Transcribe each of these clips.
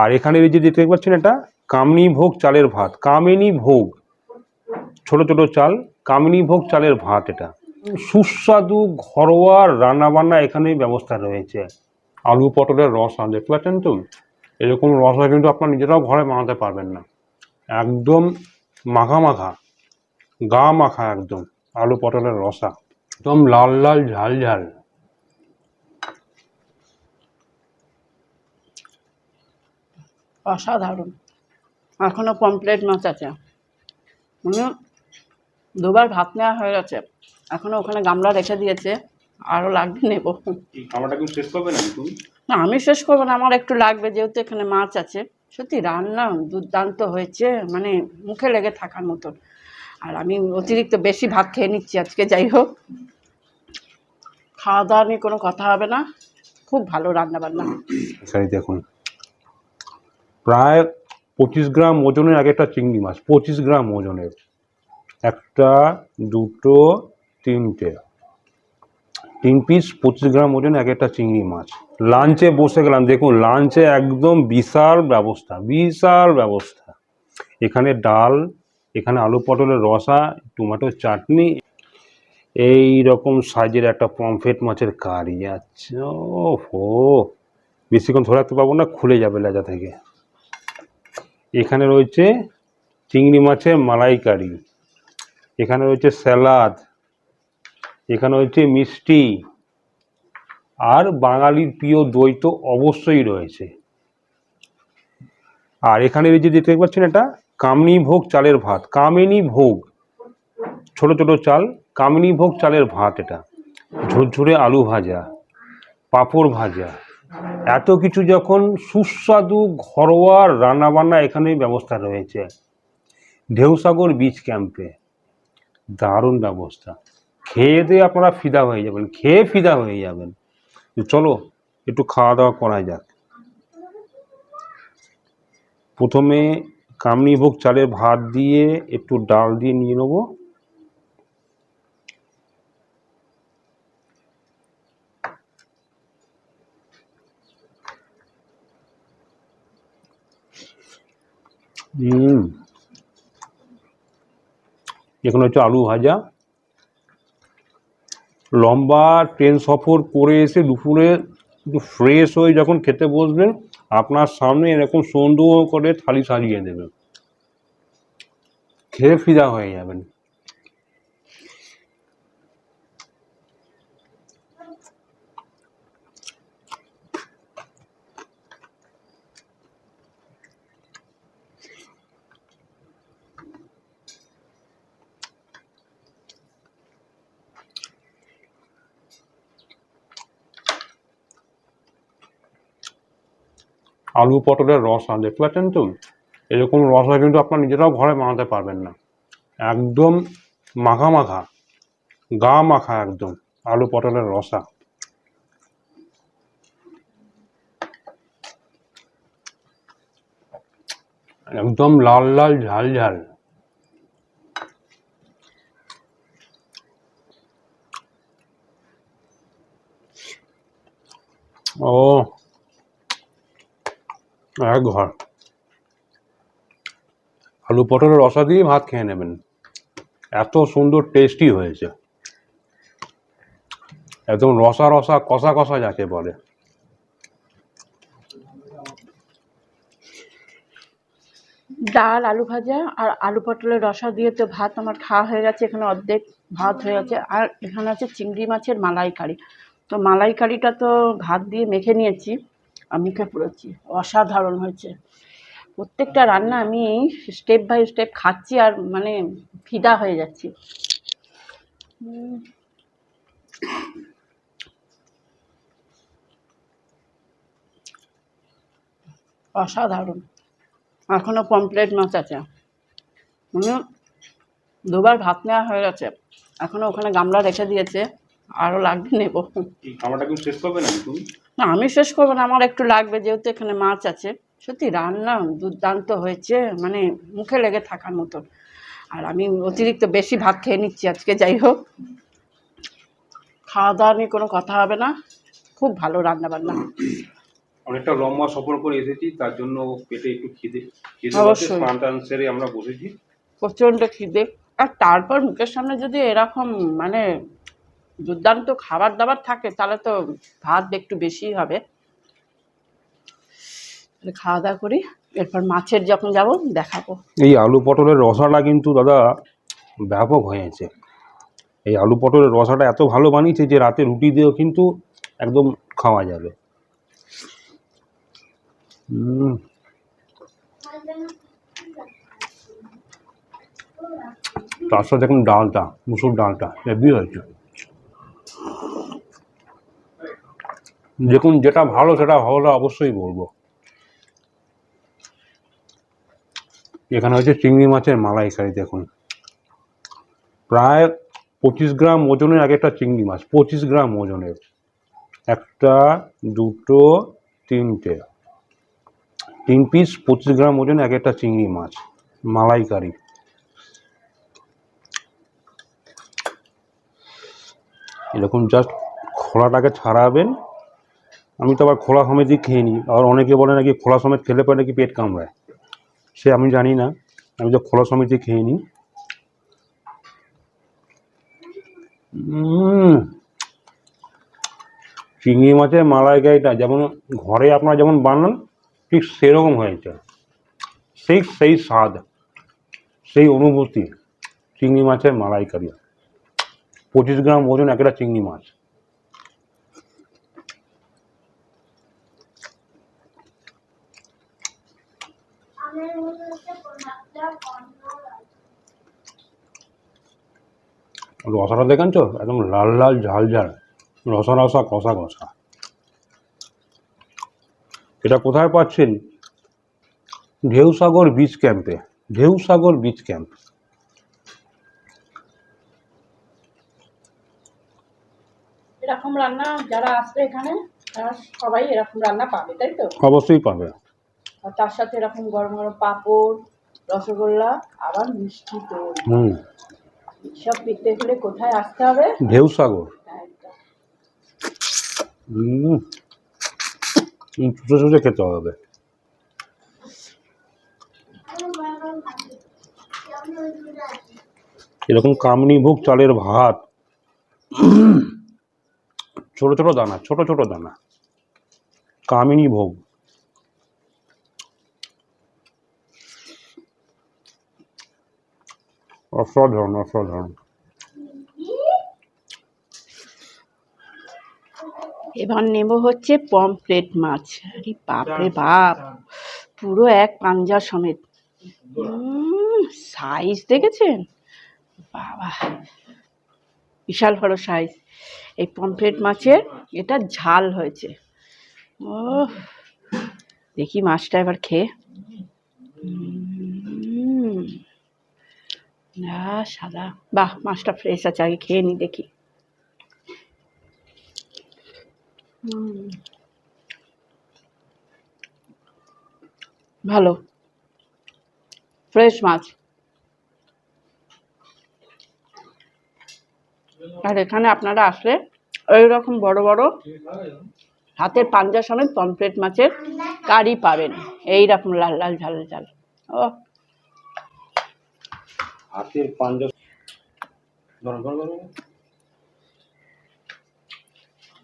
আর এখানে এই যে দেখতে পাচ্ছেন এটা কামনি ভোগ চালের ভাত, কামিনী ভোগ। ছোট ছোট চাল, কামিনী ভোগ চালের ভাত এটা। সুস্বাদু, ঘরোয়া রান্নাবান্না এখানে ব্যবস্থা রয়েছে। আলু পটলের রসা দেখতে পাচ্ছেন তো? এরকম রসা কিন্তু আপনার নিজেরাও ঘরে বানাতে পারবেন না। একদম মাখা মাখা, গা মাখা একদম, আলু পটলের রসা। একদম লাল লাল, ঝাল ঝাল। অসাধারণ। এখনও পমপ্লেট মাছ আছে। মানে দুবার ভাত নেওয়া হয়ে গেছে। এখনও ওখানে গামলা রেখে দিয়েছে। আরও লাগবে নেব। শেষ করবে না তুমি? না আমি শেষ করব না আমার একটু লাগবে যেহেতু এখানে মাছ আছে। সত্যি রান্না দুর্দান্ত হয়েছে মানে মুখে লেগে থাকার মতন। আর আমি অতিরিক্ত বেশি ভাত খেয়ে নিচ্ছি আজকে যাই হোক। খাওয়া দাওয়া নিয়ে কোনো কথা হবে না। খুব ভালো রান্না বান্না এখানে দেখুন প্রায় পঁচিশ গ্রাম ওজনের এক একটা চিংড়ি মাছ, পঁচিশ গ্রাম ওজনের। একটা, দুটো, তিনটে। তিন পিস পঁচিশ গ্রাম ওজন এক একটা চিংড়ি মাছ। লাঞ্চে বসে গেলাম। দেখুন লাঞ্চে একদম বিশাল ব্যবস্থা বিশাল ব্যবস্থা। এখানে ডাল, এখানে আলু পটলের রসা, টমেটোর চাটনি। এই রকম সাইজের একটা পমফ্রেট মাছের কারি। আচ্ছা ও হো বেশিক্ষণ ধরে রাখতে পারব না, খুলে যাবে লেজা থেকে। এখানে রয়েছে চিংড়ি মাছের মালাইকারি, এখানে রয়েছে স্যালাদ, এখানে রয়েছে মিষ্টি, আর বাঙালির প্রিয় দই তো অবশ্যই রয়েছে। আর এখানে এই যে দেখতে পাচ্ছেন এটা, কামনি ভোগ চালের ভাত, কামিনী ভোগ, ছোট ছোট চাল, কামিনী ভোগ চালের ভাত এটা, ঝুরঝুরে আলু ভাজা, পাঁপড় ভাজা এত কিছু যখন সুস্বাদু, ঘরোয়া রান্নাবান্না এখানে ব্যবস্থা রয়েছে। ঢেউসাগর বিচ ক্যাম্পে দারুণ ব্যবস্থা। খেয়ে দিয়ে আপনারা ফিদা হয়ে যাবেন, খেয়ে ফিদা হয়ে যাবেন। চলো, একটু খাওয়া দাওয়া করা যাক। প্রথমে কামনি ভোগ চালের ভাত দিয়ে একটু ডাল দিয়ে নিয়ে নেব। এখানে হচ্ছে আলু ভাজা। লম্বা ট্রেন সফর করে এসে দুপুরে একটু ফ্রেশ হয়ে যখন খেতে বসবেন, আপনার সামনে এরকম সন্দেহ করে থালি সাজিয়ে দেবেন। খেয়ে ফিদা হয়ে যাবেন। আলু পটলের রসা দেখতে পাচ্ছেন তো? এরকম রসা কিন্তু আপনার নিজেরাও ঘরে বানাতে পারবেন না। একদম মাখা মাখা, গা মাখা একদম আলু পটলের রসা। একদম লাল লাল, ঝাল ঝাল। ও এক ঘর। আলু পটলের রসা দিয়ে ভাত খেয়ে নেবেন। এত সুন্দর টেস্টি হয়েছে। একদম রসা রসা কষা কষা যাকে বলে। ডাল, আলু ভাজা আর আলু পটলের রসা দিয়ে তো ভাত আমার খাওয়া হয়ে গেছে, এখানে অর্ধেক ভাত হয়ে গেছে। আর এখানে আছে চিংড়ি মাছের মালাইকারি। তো মালাইকারিটা তো ভাত দিয়ে মেখে নিয়েছি। আমি মুখে পুড়েছি? অসাধারণ হয়েছে। প্রত্যেকটা রান্না আমি স্টেপ বাই স্টেপ খাচ্ছি আর মানে ফিদা হয়ে যাচ্ছি। অসাধারণ। এখনও পমপ্লেট মাছ আছে। মানে দুবার ভাত নেওয়া হয়ে গেছে। এখনও ওখানে গামলা রেখে দিয়েছে। আরও লাগবে নেব। শেষ করবে না তুমি? না আমি শেষ করব না আমার একটু লাগবে যেহেতু এখানে মাছ আছে। সত্যি রান্না দুর্দান্ত হয়েছে মানে মুখে লেগে থাকার মতন। আর আমি অতিরিক্ত বেশি ভাত খেয়ে নিচ্ছি আজকে যাই হোক। খাওয়া দাওয়া নিয়ে কোনো কথা হবে না খুব ভালো রান্না বান্না অনেকটা লম্বা সফর করে এসেছি তার জন্য পেটে একটু খিদে খিদে অবশ্যই। আমরা বসেছি। প্রচণ্ড খিদে। আর তারপর মুখের সামনে যদি এরকম মানে দুর্দান্ত খাবার দাবার থাকে, তাহলে তো ভাত একটু বেশিই হবে। খাওয়া দাওয়া করি, এরপর মাছের যখন যাব, দেখাবো। এই আলু পটলের রসাটা কিন্তু দাদা ব্যাপক হয়েছে। এই আলু পটলের রসাটা এত ভালো বানিয়েছে যে রাতে রুটি দিয়েও কিন্তু একদম খাওয়া যাবে। তার সাথে এখন ডালটা, মুসুর ডালটা, হেভি হয়েছে। দেখুন, যেটা ভালো, সেটা ভালো অবশ্যই বলব। এখানে হচ্ছে চিংড়ি মাছের মালাইকারি, দেখুন। প্রায় পঁচিশ গ্রাম ওজনের এক একটা চিংড়ি মাছ, পঁচিশ গ্রাম ওজনের। একটা, দুটো, তিনটে। তিন পিস পঁচিশ গ্রাম ওজনে এক একটা চিংড়ি মাছ, মালাইকারি। এরকম জাস্ট খোলাটাকে ছাড়াবেন। আমি তো আবার খোলা সমেতই খেয়ে নিই। আর অনেকে বলে নাকি খোলা সমেত খেলে পরে নাকি পেট কামড়ায়। সে আমি জানি না। আমি তো খোলা সমিতি খেয়ে নিই। চিংড়ি মাছের মালাইকারিটা যেমন ঘরে আপনারা যেমন বানান, ঠিক সেরকম হয়েছে। সেই সেই স্বাদ, সেই অনুভূতি চিংড়ি মাছের মালাইকারি। পঁচিশ গ্রাম ওজন একটা চিংড়ি মাছ। রসাটা দেখেন তো, একদম লাল লাল ঝাল ঝাল, রসা রসা কষা কষা। এটা কোথায় পাচ্ছেন? ঢেউসাগর বিচ ক্যাম্পে ঢেউসাগর বিচ ক্যাম্প এরকম রান্না যারা আসবে এখানে তারা সবাই এরকম রান্না পাবে তাই তো? অবশ্যই পাবে। আর তার সাথে এরকম গরম গরম পাঁপড় রসগোল্লা আবার মিষ্টি দই। হুম। সব পেতে হলে কোথায় আসতে হবে। হুম। চুষে চুষে খেতে হবে। এরকম কামনি ভোগ চালের ভাত। ছোট ছোট দানা ছোট ছোট দানা। কামিনী ভোগ। অসাধারণ অসাধারণ। এবার নেব হচ্ছে পমফ্রেট মাছ। আরে বাপরে বাপ। পুরো এক পাঞ্জা সমেত। সাইজ দেখেছেন? বাবা। বিশাল বড় সাইজ এই পমফ্রেট মাছের এটা ঝাল হয়েছে। ও দেখি মাছটা এবার খেয়ে। সাদা। বাহ, মাছটা ফ্রেশ আছে, আগে খেয়ে নি, দেখি। ভালো। ফ্রেশ মাছ। আর এখানে আপনারা আসলে ওই রকম বড় বড় হাতের পাঞ্জা সমেত পমফ্রেট মাছের কারি পাবেন। এই রকম লাল লাল, ঝাল ঝাল। ও। হাতের পাঞ্জা।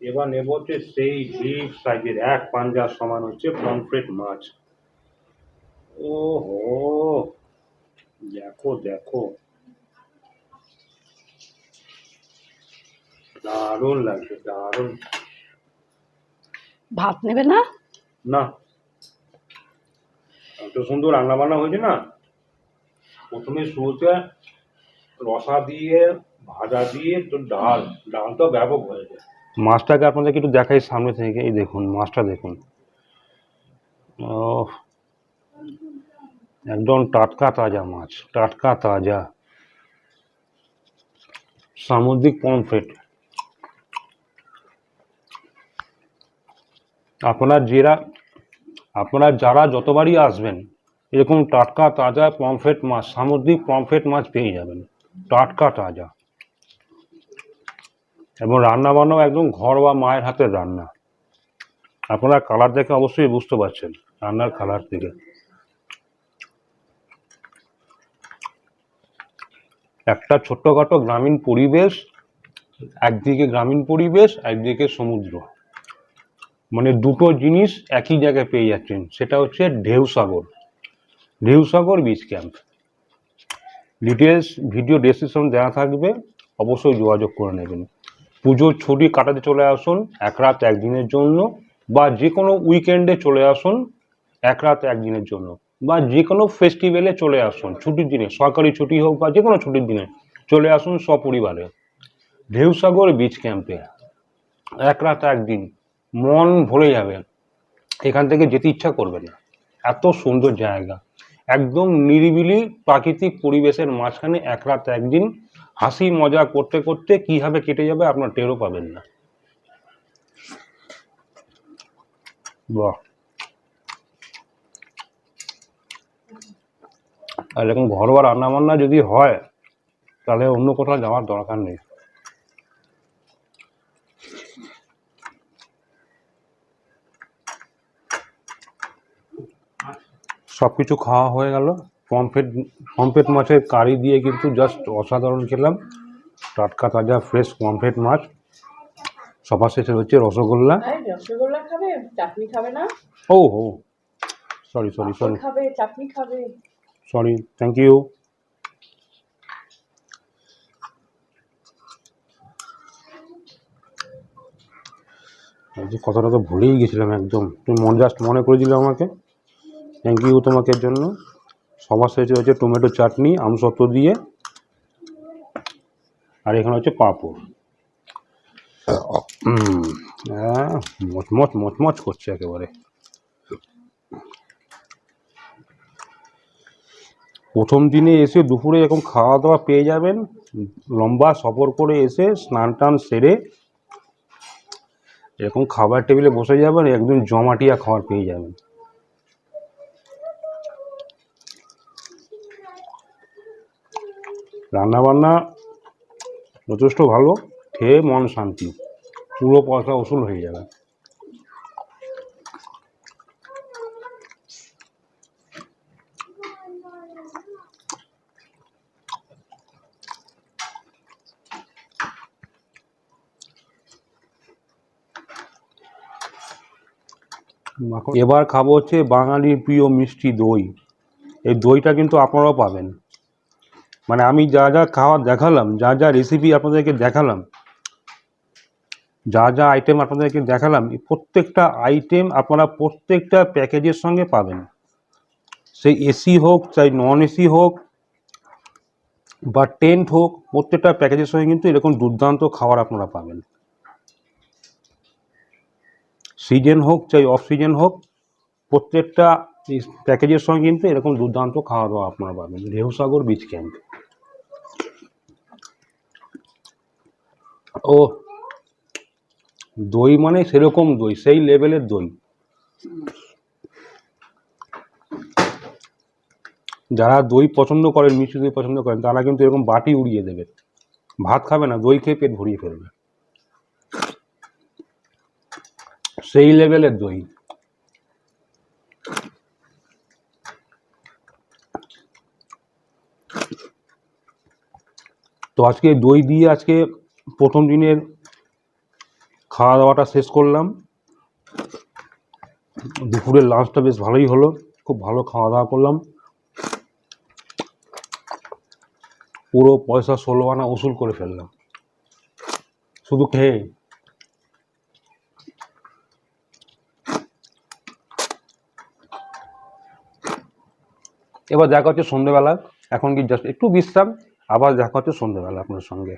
এবার নেব হচ্ছে সেই বিগ সাইজের এক পাঞ্জার সমান হচ্ছে পমফ্রেট মাছ। ও হো দেখো দেখো। দারুণ লাগছে দারুণ ভাত নেবে না না এত সুন্দর রান্না বান্না হয়েছে না প্রথমে শুরুতে রসা দিয়ে ভাজা দিয়ে তো ডাল ডালটা ব্যাপক হয়েছে মাছটাকে আপনাদেরকে একটু দেখাই সামনে থেকে এই দেখুন মাছটা দেখুন ও একদম টাটকা তাজা মাছ টাটকা তাজা সামুদ্রিক পমফ্রেট আপনারা যারা আপনার যারা যতবারই আসবেন, এরকম টাটকা, তাজা পমফ্রেট মাছ, সামুদ্রিক পমফ্রেট মাছ পেয়ে যাবেন। টাটকা, তাজা। এবং রান্না বান্নাও একদম ঘরোয়া মায়ের হাতের রান্না। আপনারা কালার দেখে অবশ্যই বুঝতে পারছেন, রান্নার কালার থেকে। একটা ছোট্টখাটো গ্রামীণ পরিবেশ, একদিকে গ্রামীণ পরিবেশ, একদিকে সমুদ্র। মানে দুটো জিনিস একই জায়গায় পেয়ে যাচ্ছেন। সেটা হচ্ছে Dheusagar. Dheusagar beach camp details video description দেওয়া থাকবে। অবশ্যই যোগাযোগ করে নেবেন। পুজোর ছুটি কাটাতে চলে আসুন, এক রাত একদিনের জন্য, বা যে কোনো উইকেন্ডে চলে আসুন, এক রাত একদিনের জন্য, বা যে কোনো ফেস্টিভ্যালে চলে আসুন, ছুটির দিনে, সরকারি ছুটি হোক বা যে কোনো ছুটির দিনে চলে আসুন সপরিবারে। ঢেউসাগর বিচ ক্যাম্পে এক রাত একদিন মন ভরে যাবে। এখান থেকে যেতে ইচ্ছা করবে না। এত সুন্দর জায়গা। একদম নিরিবিলি প্রাকৃতিক পরিবেশের মাঝখানে এক রাত একদিন হাসি মজা করতে করতে কীভাবে কেটে যাবে আপনার টেরও পাবেন না। বাহ। আর এরকম ঘরোয়া রান্না বান্না যদি হয়, তাহলে অন্য কোথাও যাওয়ার দরকার নেই। সব কিছু খাওয়া হয়ে গেল। পমফ্রেট পমফ্রেট মাছের কারি দিয়ে কিন্তু জাস্ট অসাধারণ খেলাম। টাটকা তাজা ফ্রেশ পমফ্রেট মাছ। সবার শেষে হচ্ছে রসগোল্লা। রসগোল্লা খাবে? চাটনি খাবে না? ও হো সরি সরি সরি খাবে চাটনি খাবে। সরি থ্যাংক ইউ কথাটা তো ভুলেই গেছিলাম একদম। তুমি মন জাস্ট মনে করে দিলে আমাকে? থ্যাংক ইউ তোমাকে জন্য। সবার শেষে হচ্ছে টমেটো চাটনি আমসত্ব দিয়ে। আর এখানে হচ্ছে পাঁপড়। মচমচ মচমচ করছে একেবারে। প্রথম দিনে এসে দুপুরে এরকম খাওয়া দাওয়া পেয়ে যাবেন। লম্বা সফর করে এসে স্নান টান সেরে এরকম খাবার টেবিলে বসে যাবেন, একদম জমাটিয়া খাবার পেয়ে যাবেন। রান্না বান্না যথেষ্ট ভালো, খেয়ে মন শান্তি। পুরো পয়সা উসুল হয়ে যাবে। এবার খাব হচ্ছে বাঙালির প্রিয় মিষ্টি দই। এই দইটা কিন্তু আপনারাও পাবেন। মানে আমি যা যা খাওয়া দেখালাম, যা যা রেসিপি আপনাদেরকে দেখালাম, যা যা আইটেম আপনাদেরকে দেখালাম প্রত্যেকটা আইটেম আপনারা প্রত্যেকটা প্যাকেজের সঙ্গে পাবেন। সেই এসি হোক চাই নন এসি হোক, বা টেন্ট হোক, প্রত্যেকটা প্যাকেজের সঙ্গে কিন্তু এরকম দুর্দান্ত খাবার আপনারা পাবেন। সিজন হোক চাই অফ সিজন হোক, প্রত্যেকটা প্যাকেজের সঙ্গে কিন্তু এরকম দুর্দান্ত খাওয়া দাওয়া আপনারা পাবেন। ঢেউসাগর বিচ ক্যাম্প ও, দই মানে সেরকম দই, সেই লেভেলের দই। যারা দই পছন্দ করেন, মিষ্টি দই পছন্দ করেন, তারা কিন্তু এরকম বাটি উড়িয়ে দেবে। ভাত খাবে না, দই খেয়ে পেট ভরিয়ে ফেলবে। সেই লেভেলের দই। তো আজকে দই দিয়ে আজকে প্রথম দিনের খাওয়া দাওয়াটা শেষ করলাম। দুপুরের লাঞ্চটা বেশ ভালোই হলো, খুব ভালো খাওয়া দাওয়া করলাম। পুরো পয়সা ষোলো আনা উসুল করে ফেললাম। শুধু খেয়ে। এবার দেখা হচ্ছে সন্ধ্যেবেলা এখন কি জাস্ট একটু বিশ্রাম। আবার দেখা হচ্ছে সন্ধ্যেবেলা আপনার সঙ্গে।